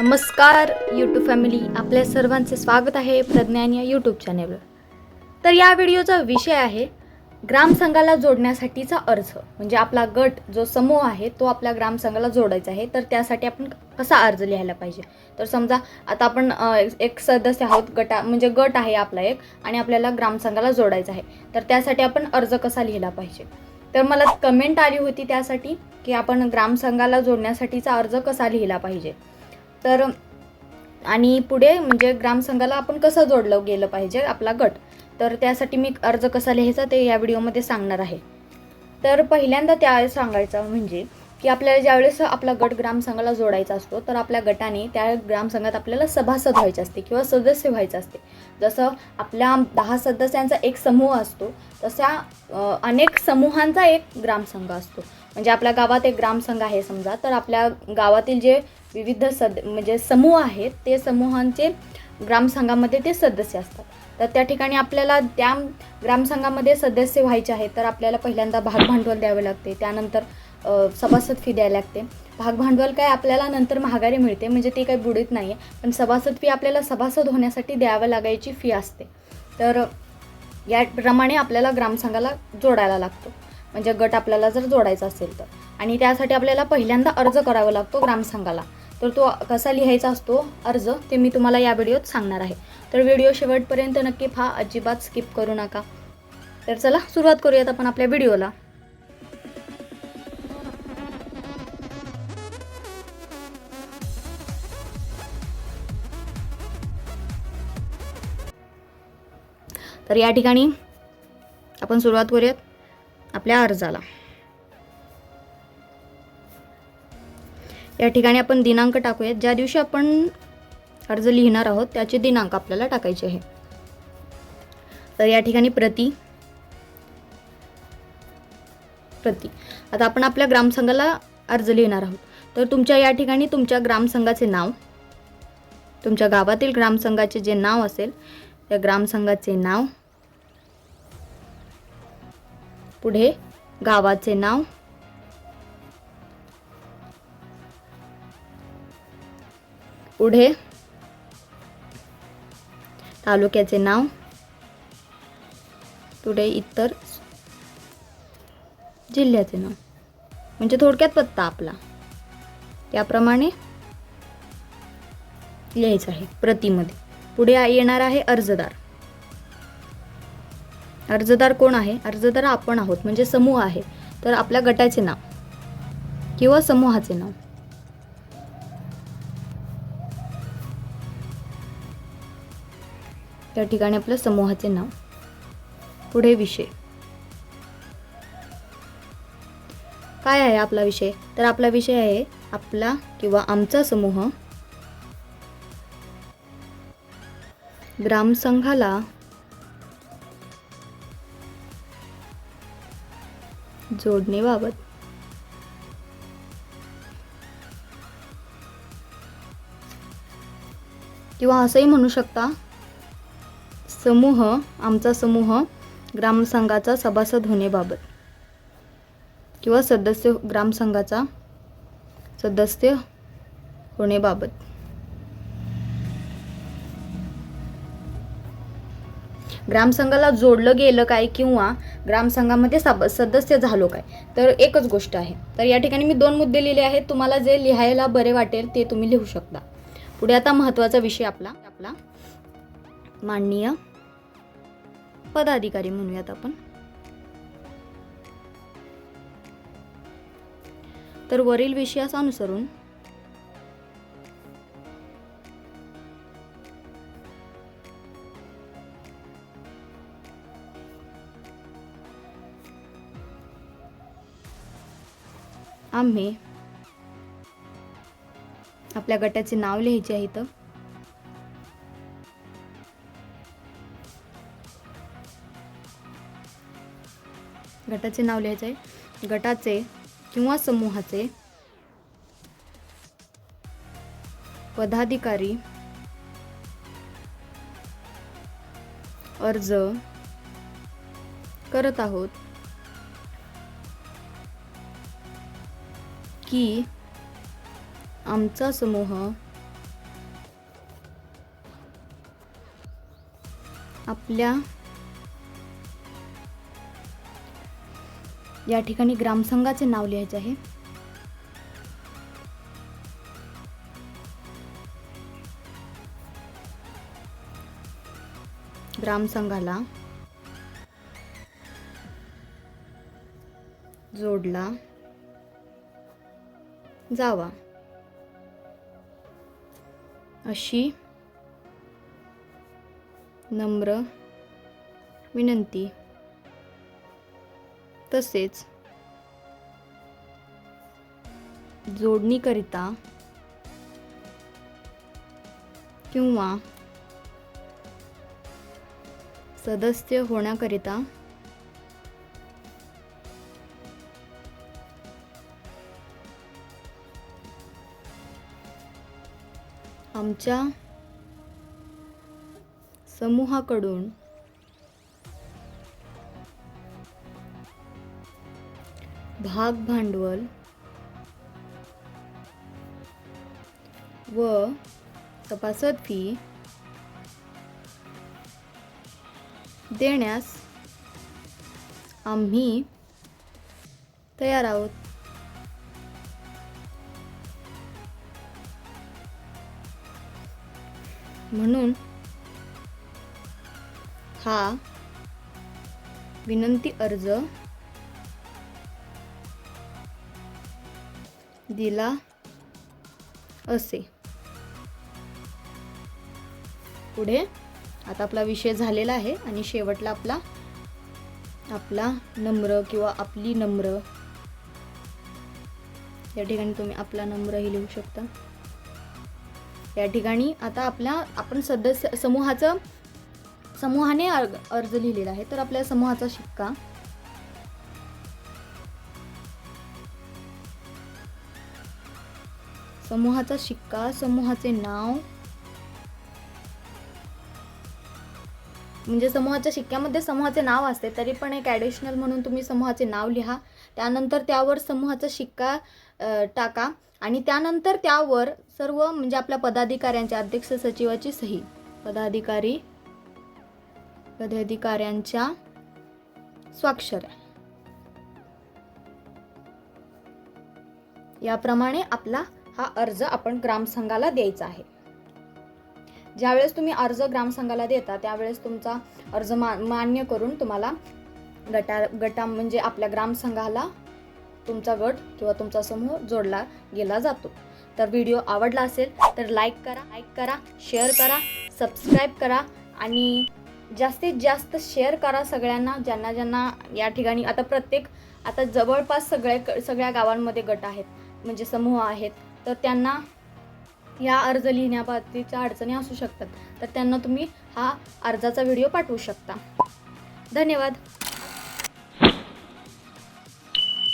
नमस्कार YouTube family आपल्या सर्वांचे स्वागत आहे प्रज्ञान या यूट्यूब चॅनेलवर तर या व्हिडिओचा विषय आहे ग्रामसंघाला जोडण्यासाठीचा अर्ज. म्हणजे आपला गट जो समूह आहे तो आपल्या ग्रामसंघाला जोडायचा आहे. तर त्यासाठी आपण कसा अर्ज लिहायला पाहिजे? तर समजा आता आपण एक सदस्य आहोत गटा म्हणजे गट आहे आपला एक आणि आपल्याला ग्रामसंघाला जोडायचा आहे. तर त्यासाठी आपण अर्ज कसा लिहिला पाहिजे? तर मला कमेंट आली होती त्यासाठी की आपण ग्रामसंघाला जोडण्यासाठीचा अर्ज कसा लिहिला पाहिजे? तर आणि पुढे म्हणजे ग्रामसंघाला आपण कसं जोडलं गेलं पाहिजे आपला गट? तर त्यासाठी मी अर्ज कसा लिहायचा ते या व्हिडिओमध्ये सांगणार आहे. तर पहिल्यांदा त्या सांगायचं म्हणजे की आपल्याला ज्यावेळेस आपला गट ग्रामसंघाला जोडायचा असतो तर आपल्या गटाने त्या ग्रामसंघात आपल्याला सभासद व्हायचे असते किंवा सदस्य व्हायचं असते. जसं आपल्या दहा सदस्यांचा एक समूह असतो तसा अनेक समूहांचा एक ग्रामसंघ असतो. म्हणजे आपल्या गावात एक ग्रामसंघ आहे समजा तर आपल्या गावातील जे विविध सद म्हणजे समूह आहेत ते समूहांचे ग्रामसंघामध्ये ते सदस्य असतात. तर त्या ठिकाणी आपल्याला त्या ग्रामसंघामध्ये सदस्य व्हायचे आहेत तर आपल्याला पहिल्यांदा भाग भांडवल द्यावे लागते. त्यानंतर सभासद फी द्यायला लागते. भागभांडवल काय आपल्याला नंतर महागारी मिळते म्हणजे ते काही बुडीत नाही आहे पण सभासद फी आपल्याला सभासद होण्यासाठी द्यावं लागायची फी असते. तर याप्रमाणे आपल्याला ग्रामसंघाला जोडायला लागतो. म्हणजे गट आपल्याला जर जोडायचा असेल तर. आणि त्यासाठी आपल्याला पहिल्यांदा अर्ज करावा लागतो ग्रामसंघाला. तर तो कसा लिहायचा असतो? अर्ज ते मी तुम्हाला या व्हिडिओत सांगणार आहे. तर व्हिडिओ शेवटपर्यंत नक्की पहा अजिबात स्किप करू नका. तर चला सुरुवात करूयात आपण आपल्या व्हिडिओला. तर या ठिकाणी आपण सुरुवात करूयात आपल्या अर्जाला. या ठिकाणी आपण दिनांक टाकूयात. ज्या दिवशी आपण अर्ज लिहिणार आहोत त्याचे दिनांक आपल्याला टाकायचे आहे. तर या ठिकाणी प्रति प्रति. आता आपण आपल्या ग्रामसंघाला अर्ज लिहिणार आहोत. तर तुमच्या या ठिकाणी तुमच्या ग्रामसंघाचे नाव तुमच्या गावातील ग्रामसंघाचे जे नाव असेल त्या ग्रामसंघाचे नाव पुढे गावाचे नाव. पुढे तालुक्याचे नाव. पुढे इतर जिल्ह्याचे नाव. म्हणजे थोडक्यात पत्ता आपला. त्याप्रमाणे लिहायचं आहे. प्रतिमध्ये. पुढे येणार आहे अर्जदार. अर्जदार कोण आहे? अर्जदार आपण आहोत म्हणजे समूह आहे. तर आपल्या गटाचे नाव किंवा समूहाचे नाव. त्या ठिकाणी आपलं समूहाचे नाव. पुढे विषय. काय आहे आपला विषय? तर आपला विषय आहे आपला किंवा आमचा समूह. ग्रामसंघाला जोडणेबाबत. किंवा असंही म्हणू शकता समूह आमचा समूह ग्रामसंघाचा सभासद होण्याबाबत. किंवा सदस्य ग्रामसंघाचा सदस्य होण्याबाबत. ग्रामसंघाला जोडलं गेलं काय किंवा ग्रामसंघामध्ये सब सदस्य झालो काय? तर एकच गोष्ट आहे. तर या ठिकाणी मी दोन मुद्दे लिहिले आहेत. तुम्हाला जे लिहायला बरे वाटेल ते तुम्ही लिहू शकता. पुढे आता महत्त्वाचा विषय आपला. आपला माननीय पदाधिकारी म्हणूयात आपण. तर वरील विषयास अनुसरून आम्ही आपल्या गटाचे नाव लिहायचे आहे इथं. गटाचे नाव लिहायचे आहे. गटाचे किंवा समूहाचे पदाधिकारी अर्ज करत आहोत. की आमचा समूह आपल्या या ठिकाणी ग्रामसंघाचे नाव लिहायचे आहे. ग्रामसंघाला जोडला. जावा. अशी नम्र विनंती. तसेच जोडणीकरिता किंवा सदस्य होण्याकरिता आमच्या समूहाकडून भाग भांडवल व सभासद फी देण्यास आम्ही तयार आहोत. म्हणून हा विनंती अर्ज दिला असे. पुढे आता आपला विषय झालेला आहे आणि शेवटला आपला आपला नम्र किंवा आपली नम्र. या ठिकाणी तुम्ही आपला नम्रही लिहू शकता. या ठिकाणी आता आपल्या आपण सदस्य समूहाचं समूहाने अर्ज अर्ज लिहिलेला आहे. तर आपल्या समूहाचा शिक्का. समूहाचा शिक्का समूहाचे नाव. म्हणजे समूहाच्या शिक्क्यामध्ये समूहाचे नाव असते तरी पण एक ॲडिशनल म्हणून तुम्ही समूहाचे नाव लिहा. त्यानंतर त्यावर समूहाचा शिक्का टाका आणि त्यानंतर त्यावर सर्व म्हणजे आपल्या पदाधिकाऱ्यांच्या अध्यक्ष सचिवाची सही. पदाधिकारी पदाधिकाऱ्यांच्या स्वाक्षऱ्या. याप्रमाणे आपला हा अर्ज आपण ग्रामसंघाला द्यायचा आहे. ज्यावेळेस तुम्ही अर्ज ग्रामसंघाला देता त्यावेळेस तुमचा अर्ज मा मान्य करून तुम्हाला गटा गटा म्हणजे आपल्या ग्रामसंघाला तुमचा गट किंवा तुमचा समूह जोडला गेला जातो. तर व्हिडिओ आवडला असेल तर लाईक करा लाईक करा शेअर करा सबस्क्राईब करा आणि जास्तीत जास्त शेअर करा सगळ्यांना ज्यांना ज्यांना या ठिकाणी आता प्रत्येक आता जवळपास सगळ्या सगळ्या गावांमध्ये गट आहेत म्हणजे समूह आहेत तर त्यांना या अर्ज लिहिण्याबाबतीच्या अडचणी असू शकतात. तर त्यांना तुम्ही हा अर्जाचा व्हिडिओ पाठवू शकता. धन्यवाद.